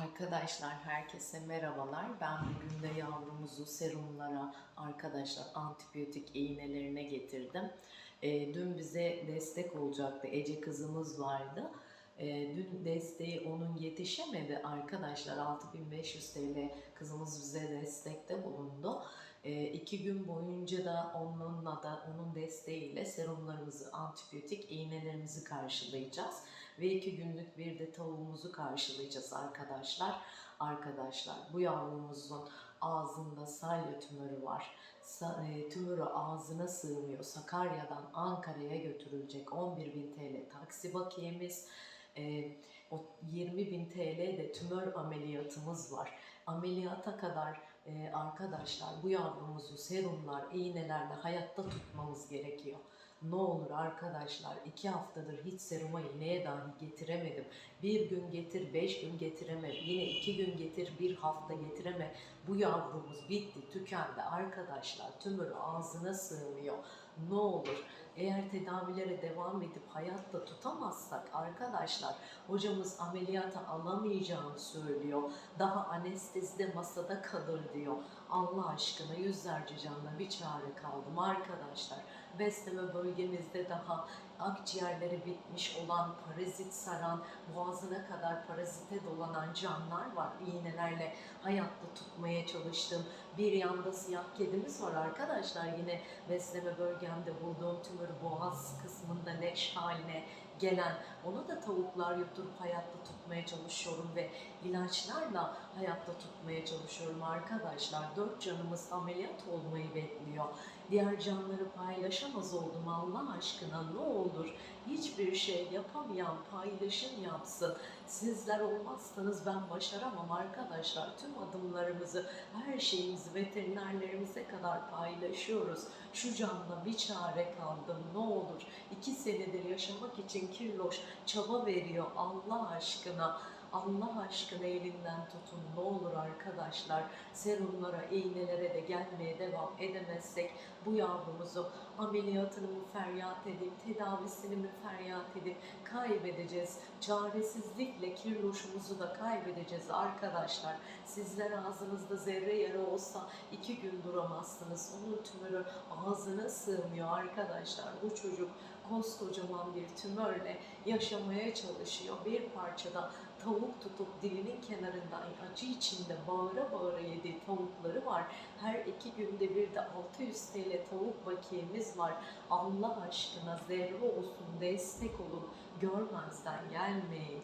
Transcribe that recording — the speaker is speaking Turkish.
Arkadaşlar herkese merhabalar. Ben bugün de yavrumuzu serumlara arkadaşlar antibiyotik iğnelerine getirdim. Ee, dün bize destek olacaktı. Ece kızımız vardı. Ee, dün desteği onun yetişemedi arkadaşlar. 6500 TL kızımız bize destekte bulundu. Ee, iki gün boyunca da onunla da onun desteğiyle serumlarımızı, antibiyotik iğnelerimizi karşılayacağız ve iki günlük bir de tavuğumuzu karşılayacağız arkadaşlar. Arkadaşlar bu yavrumuzun ağzında salya tümörü var. E, tümörü ağzına sığmıyor. Sakarya'dan Ankara'ya götürülecek 11.000 TL taksi bakiyemiz. E, o 20.000 TL de tümör ameliyatımız var. Ameliyata kadar e, arkadaşlar bu yavrumuzu serumlar, iğnelerle hayatta tutmamız gerekiyor. Ne olur arkadaşlar iki haftadır hiç seruma iğneye dahi getiremedim. Bir gün getir, beş gün getireme, yine iki gün getir, bir hafta getireme. Bu yavrumuz bitti, tükendi arkadaşlar. Tümörü ağzına sığmıyor. Ne olur eğer tedavilere devam edip hayatta tutamazsak arkadaşlar hocamız ameliyata alamayacağını söylüyor. Daha anestezide masada kalır diyor. Allah aşkına yüzlerce canla bir çare kaldım arkadaşlar. Besleme bölgemizde daha akciğerleri bitmiş olan, parazit saran, boğazına kadar parazite dolanan canlar var. İğnelerle hayatta tutmaya çalıştım. Bir yanda siyah kedimiz var arkadaşlar. Yine besleme bölgemde bulduğum tümörü boğaz kısmında leş haline gelen onu da tavuklar yutturup hayatta tutmaya çalışıyorum ve ilaçlarla hayatta tutmaya çalışıyorum arkadaşlar. Dört canımız ameliyat olmayı bekliyor. Diğer canları paylaşamaz oldum Allah aşkına ne olur hiçbir şey yapamayan paylaşım yapsın. Sizler olmazsanız ben başaramam arkadaşlar. Tüm adımlarımızı, her şeyimizi veterinerlerimize kadar paylaşıyoruz. Şu canla bir çare kaldım ne olur. İki senedir yaşamak için kirloş çaba veriyor Allah aşkına. Allah aşkına elinden tutun ne olur arkadaşlar. Serumlara, iğnelere de gelmeye devam edemezsek bu yavrumuzu ameliyatını mı feryat edip, tedavisini mi feryat edip kaybedeceğiz. Çaresizlikle kirloşumuzu da kaybedeceğiz arkadaşlar. Sizler ağzınızda zerre yara olsa iki gün duramazsınız. Onun tümörü ağzına sığmıyor arkadaşlar. Bu çocuk koskocaman bir tümörle yaşamaya çalışıyor. Bir parçada tavuk tutup dilinin kenarından acı içinde bağıra bağıra yediği tavukları var. Her iki günde bir de 600 TL tavuk bakiyemiz var. Allah aşkına zerre olsun destek olun. Görmezden gelmeyin.